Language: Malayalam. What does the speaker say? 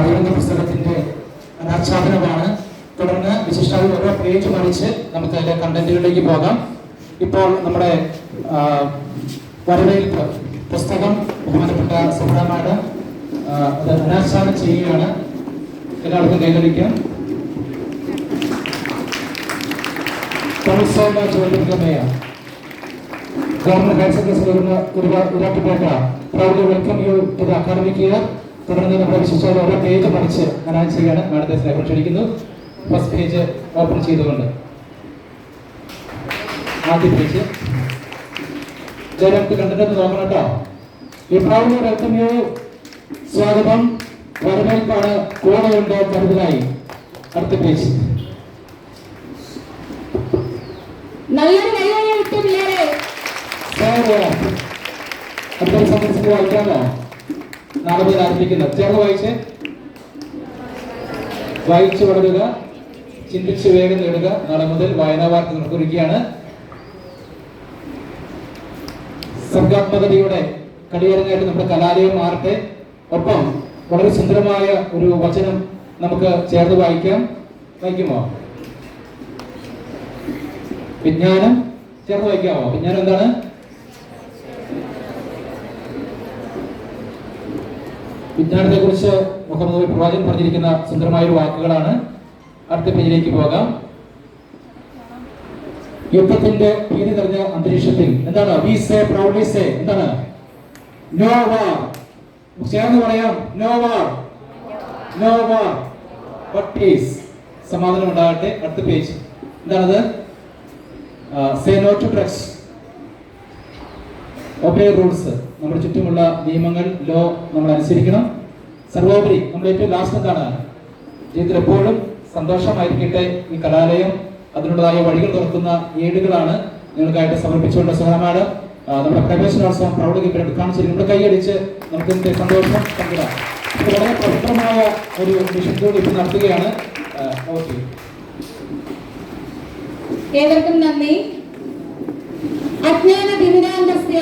കവിയെന്ന പുസ്തകത്തിന്റെ അനാച്ഛാദനമാണ്. തുടർന്ന് വിശിഷ്ടാവ് ഓരോ പേജ് മറിച്ച് നമുക്ക് അതിന്റെ കണ്ടന്റുകളിലേക്ക് പോകാം. ഇപ്പോൾ നമ്മുടെ വരവേൽപ്പ് പുസ്തകം ബഹുമാനപ്പെട്ട ആ, അത് അനാച്ഛാദനം ചെയ്യുകയാണ്. എല്ലാവർക്കും കൈകളിക്കാം ഗവർണർ ഹയർ സെക്കൻഡറി സ്കൂളിൽ നിന്ന് School ഇരട്ടിപ്പേട്ട പ്രൗഢി welcome you to the academic year. തുടർന്ന് വിശിഷ്ട ഓരോ പേജ് പഠിച്ച് ഞാൻ ചെയ്യാണ് മാഡത്തെ സ്നേഹം ക്ഷണിക്കുന്നു ഫസ്റ്റ് പേജ് ഓപ്പൺ ചെയ്തുകൊണ്ട്. ആദ്യ പേജ് ജയരാജ് കണ്ടിട്ട് നോക്കണം കേട്ടോ. പ്രൗഢി വെൽക്കം യു സ്വാഗതം വരവേൽപ്പാണ് കൂടെയുണ്ട് കരുതലായി അടുത്ത പേജ് നല്ലൊരു പിള്ളേരെ. അടുത്ത സംബന്ധിച്ച് വായിക്കാമോ? മുതൽ ആരംഭിക്കുന്നത് ചേർന്ന് വായിച്ചേ. വായിച്ചു വളരുക. ചിന്തിച്ച് വേഗം നേടുക. നാളെ മുതൽ വായനാ വാർത്ത കുറിക്കുകയാണ് സർഗാത്മകതയുടെ കളിയരങ്ങായിട്ട് നമ്മുടെ കലാലയം മാറട്ടെ. ഒപ്പം വളരെ സുന്ദരമായ ഒരു വചനം നമുക്ക് ചേർന്ന് വായിക്കാം. വായിക്കുമോ? വിജ്ഞാനം ചേർന്ന് വായിക്കാമോ? വിജ്ഞാനം എന്താണ്? വിജ്ഞാനത്തെ കുറിച്ച് മുഹമ്മദ് പ്രവാചകൻ പറഞ്ഞിരിക്കുന്ന സുന്ദരമായ ഒരു വാക്കുകളാണ്. അടുത്ത പേജിലേക്ക് പോകാം. യുദ്ധത്തിന്റെ ഭീതി നിറഞ്ഞ അന്തരീക്ഷത്തിൽ എന്താണ്? വി പ്രൗഡ്ലി സേ എന്താണ്? നോ വാർ ചേർന്ന് പറയാം. നോ വാർ നോ വാർ സമാധാനം ഉണ്ടാകട്ടെ. അടുത്ത പേജ്. എന്താണത്? Say no to drugs obey rules നമ്മുടെ ചുറ്റുമുള്ള നിയമങ്ങൾ ലോ നമ്മൾ അനുസരിക്കണം. സർവോപരി നമ്മൾ ഏറ്റവും ലാസ്റ്റ് എന്താണ്? ജീവിതത്തിൽ എപ്പോഴും സന്തോഷമായിരിക്കട്ടെ ഈ കലാലയം. അതിനുള്ളതായ വഴികൾ തുറക്കുന്ന ഏടുകളാണ് നിങ്ങൾക്കായിട്ട് സമർപ്പിച്ചുകൊണ്ട് സുഹമാഡ് നമ്മുടെ പ്രവേശനോത്സവം പ്രൗഢി കാണിച്ചിരിക്കും നമ്മുടെ കൈയടിച്ച് നമുക്ക് ഇതിന്റെ സന്തോഷം പങ്കിടാം. വളരെ പവിത്രമായ ഒരു മിഷൻ ഇപ്പം നടത്തുകയാണ്. ഓക്കെ ഏവർക്കും നന്ദി. अज्ञान भिन्नान्नस्य